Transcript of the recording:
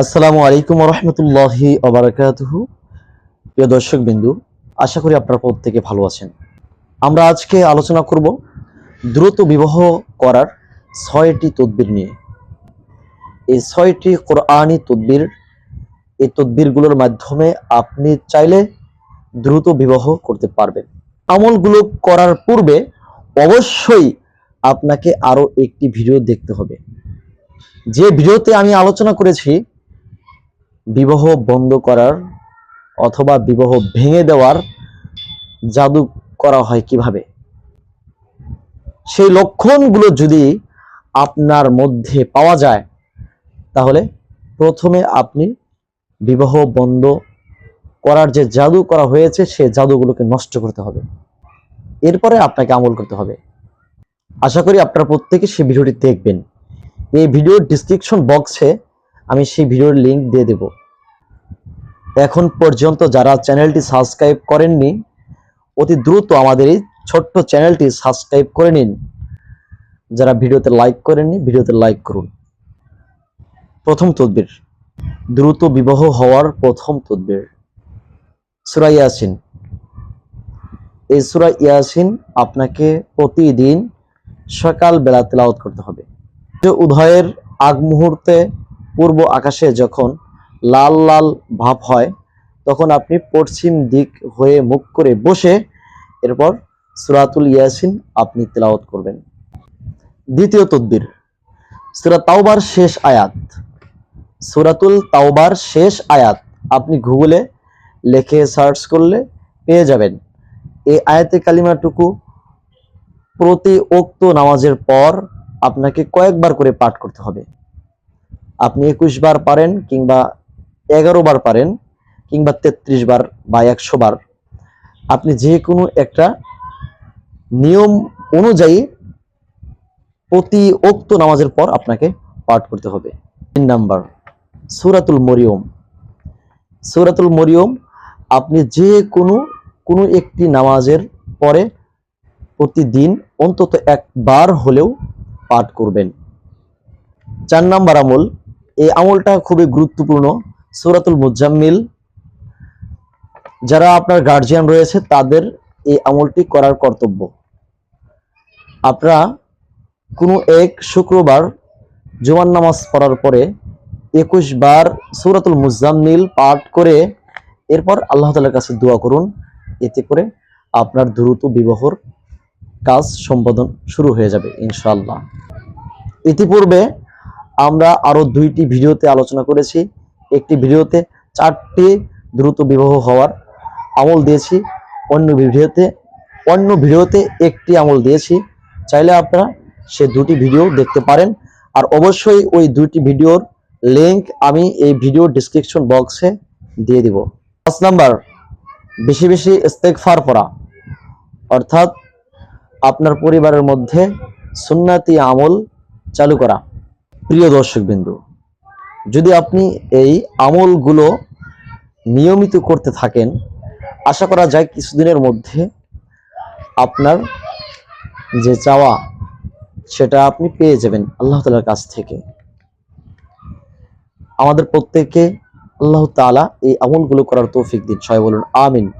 আসসালামু আলাইকুম রহমতুল্লাহি অবরাকাতুহু প্রিয় দর্শক বিন্দু আশা করি আপনারা প্রত্যেকে ভালো আছেন। আমরা আজকে আলোচনা করব দ্রুত বিবাহ করার ছয়টি তদবির নিয়ে। এই ছয়টি কোরআনি তদবির, এই তদবিরগুলোর মাধ্যমে আপনি চাইলে দ্রুত বিবাহ করতে পারবেন। আমলগুলো করার পূর্বে অবশ্যই আপনাকে আরও একটি ভিডিও দেখতে হবে। যে ভিডিওতে আমি আলোচনা করেছি বিবাহ বন্ধ করার অথবা বিবাহ ভেঙে দেওয়ার জাদু করা হয় কীভাবে? সেই লক্ষণগুলো যদি আপনার মধ্যে পাওয়া যায়, তাহলে প্রথমে আপনি বিবাহ বন্ধ করার যে জাদু করা হয়েছে, সে জাদুগুলোকে নষ্ট করতে হবে। এরপরে আপনাকে আমল করতে হবে। আশা করি আপনারা প্রত্যেকে সেই ভিডিওটি দেখবেন। এই ভিডিওর ডিসক্রিপশন বক্সে আমি সেই ভিডিওর লিংক দিয়ে দেব। এখন পর্যন্ত যারা চ্যানেলটি সাবস্ক্রাইব করেননি, অতি দ্রুত আমাদের এই ছোট্ট চ্যানেলটি সাবস্ক্রাইব করে নিন। যারা ভিডিওতে লাইক করেননি, ভিডিওতে লাইক করুন। প্রথম তদবির। দ্রুত বিবাহ হওয়ার প্রথম তদবির। সুরা ইয়াসিন। এই সুরা ইয়াসিন আপনাকে প্রতিদিন সকাল বেলা তেলাওয়াত করতে হবে। উদয়ের আগ মুহূর্তে পূর্ব আকাশে যখন লাল লাল ভাব হয়, তখন আপনি পশ্চিম দিক হয়ে মুখ করে বসে এরপর সুরাতুল ইয়াসিন আপনি তেলাওয়াত করবেন। দ্বিতীয় তদ্বির, সুরা তাওবার শেষ আয়াত। সুরাতুল তাওবার শেষ আয়াত আপনি গুগলে লিখে সার্চ করলে পেয়ে যাবেন। এই আয়াতে কালিমাটুকু প্রতি উক্ত নামাজের পর আপনাকে কয়েকবার করে পাঠ করতে হবে। আপনি একুশ বার পারেন কিংবা এগারো বার পারেন কিংবা তেত্রিশ বার বা একশো বার। আপনি যে কোনো একটা নিয়ম অনুযায়ী প্রতি উক্ত নামাজের পর আপনাকে পাঠ করতে হবে। তিন নাম্বার, সুরাতুল মরিয়ম। সুরাতুল মরিয়ম আপনি যে কোনো কোনো একটি নামাজের পরে প্রতিদিন অন্তত একবার হলেও পাঠ করবেন। চার নাম্বার আমল, এই আমলটা খুবই গুরুত্বপূর্ণ। সুরাতুল মুজাম্মিল, যারা আপনার গার্জিয়ান রয়েছে, তাদের এই আমলটি করার কর্তব্য। আপনারা কোনো এক শুক্রবার জুমার নামাজ পড়ার পরে একুশ বার সুরাতুল মুজাম্মিল পাঠ করে এরপর আল্লাহ তালার কাছে দোয়া করুন। এতে করে আপনার দ্রুত বিবাহর কাজ সম্পাদন শুরু হয়ে যাবে ইনশাল্লাহ ইতিপূর্বে আমরা আরও দুইটি ভিডিওতে আলোচনা করেছি। একটি ভিডিওতে চারটি দ্রুত বিবাহ হওয়ার আমল দিয়েছি, অন্য ভিডিওতে অন্য ভিডিওতে একটি আমল দিয়েছি। চাইলে আপনারা সে দুটি ভিডিও দেখতে পারেন। আর অবশ্যই ওই দুটি ভিডিওর লিংক আমি এই ভিডিও ডিসক্রিপশন বক্সে দিয়ে দিব। পাঁচ নাম্বার, বেশি বেশি ইস্তেগফার পড়া। অর্থাৎ আপনার পরিবারের মধ্যে সুন্নাতি আমল চালু করা। প্রিয় দর্শক বিন্দু যদি আপনি এই আমলগুলো নিয়মিত করতে থাকেন, আশা করা যায় কিছুদিনের মধ্যে আপনার যে চাওয়া, সেটা আপনি পেয়ে যাবেন আল্লাহ তালার কাছ থেকে। আমাদের প্রত্যেককে আল্লাহ তাআলা এই আমলগুলো করার তৌফিক দিন। সবাই বলুন, আমিন।